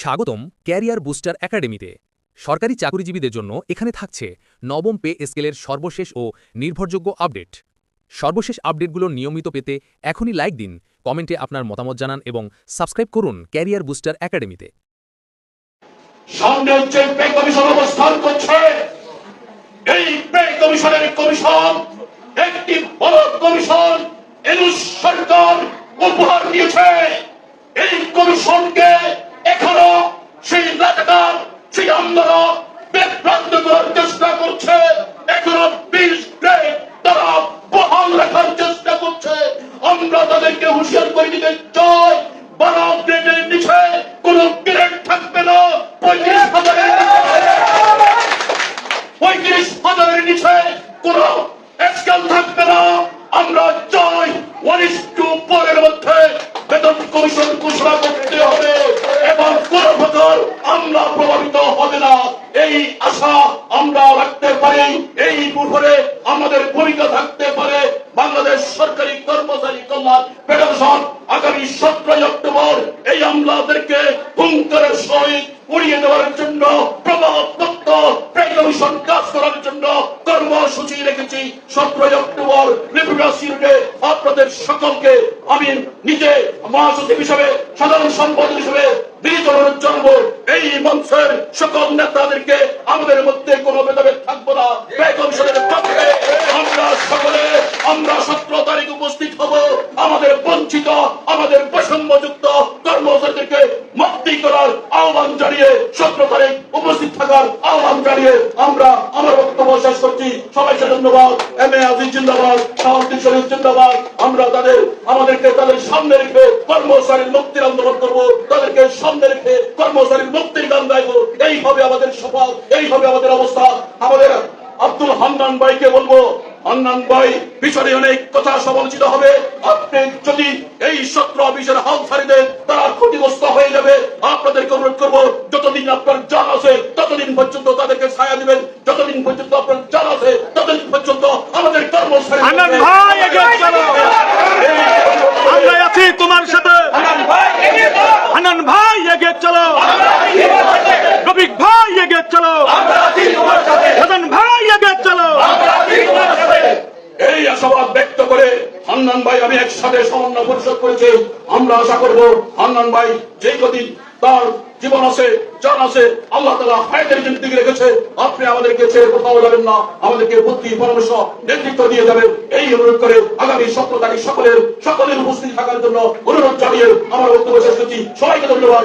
স্বাগতম career booster একাডেমিতে। সরকারি চাকরিজীবীদের জন্য এখানে থাকছে নবম পে স্কেলের সর্বশেষ ও নির্ভরযোগ্য আপডেট। সর্বশেষ আপডেটগুলো নিয়মিত পেতে এখনই লাইক দিন, কমেন্টে আপনার মতামত জানান এবং সাবস্ক্রাইব করুন ক্যারিয়ার বুস্টার একাডেমিতে। এই কমিশনকে সেই আন্দোলন বিভ্রান্ত করার চেষ্টা করছে। এখনও বিশ গ্রেড তারা বহাল রাখার চেষ্টা করছে। আমরা তাদেরকে হুঁশিয়ার করে দিতে চাই। বারো গ্রেডের নিচে কোন থাকবে না। পঁয়ত্রিশ হাজারের পঁয়ত্রিশ হাজারের নিচে কোন স্কেল থাকবে না। আমরা চাই ইস টু পরের মধ্যে বেতন কমিশন ঘোষণা করতে হবে। প্রভাবিত হবে না। এই আশা আমরা রাখতে পারি, এই মুহূর্তে আমাদের ভূমিকা থাকতে পারে। বাংলাদেশ সরকারি কর্মচারী কল্যাণ ফেডারেশন আগামী সতেরোই অক্টোবর এই আমলাদেরকে হুঙ্কারের সহিত উড়িয়ে দেওয়ার জন্য প্রভাবদত্ত কমিশন কাজ করার জন্য কর্মসূচি রেখেছি। সতেরোই অক্টোবর ত্রিপুরা সিলেটে আপনাদের সকলকে আমি নিজে মহাসচিব হিসেবে, সাধারণ সম্পাদক হিসেবে বিনীত অনুরোধ জানাব মঞ্চের সকল নেতাদেরকে আমাদের মধ্যে কোনো ভেদাভেদ থাকব না। আমরা সকলে, আমরা সতেরো তারিখ উপস্থিত হব। আমাদের বঞ্চিত, আমাদের বৈষম্যযুক্ত কর্মচারীদেরকে মুক্তি করার আহ্বান জানিয়ে সতেরো তারিখ উপস্থিত থাকার আহ্বান জানিয়ে আমরা, আমার বক্তব্য শেষ করছি। সবাইকে ধন্যবাদ। এম এ আজিজ জিন্দাবাদ, শাহাবুদ্দিন শরীফ জিন্দাবাদ। আমরা তাদের, আমাদেরকে তাদের সামনে রেখে কর্মচারীর মুক্তির আন্দোলন করব, তাদেরকে সামনে রেখে কর্মচারীর মুক্তির গান গাইবো। এইভাবে আমাদের সফল, এইভাবে আমাদের অবস্থা। আমাদের আব্দুল হান্নান ভাইকে বলব ভাই পিছনে অনেক কথা সমালোচিত হবে। আপনি যদি এই সত্র অফিসের ছাড়ি তারা ক্ষতিগ্রস্ত হয়ে যাবে, আপনাদেরকে অনুরোধ করব, যতদিন আপনার জান আছে, ততদিন পর্যন্ত তাদেরকে ছায়া দিবেন। যতদিন পর্যন্ত আপনার জান আছে, ততদিন পর্যন্ত আমাদের আছি তোমার সাথে। আশাবাদ ব্যক্ত করে, হান্নান ভাই, আমি একসাথে সমন্বয় পরিষদ করেছি। আমরা আশা করব, হান্নান ভাই যে কদিন তার জীবন আছে, জান আছে, আল্লাহ তালা হায়াতের জিন্দিগি রেখেছে। আপনি আমাদেরকে ছেড়ে কোথাও যাবেন না, আমাদেরকে বুদ্ধি, পরামর্শ, নেতৃত্ব দিয়ে যাবেন। এই অনুরোধ করে আগামী সতেরো তারিখ সকলের সকলের উপস্থিত থাকার জন্য অনুরোধ জানিয়ে আমার বক্তব্য শেষ করছি। সবাইকে ধন্যবাদ।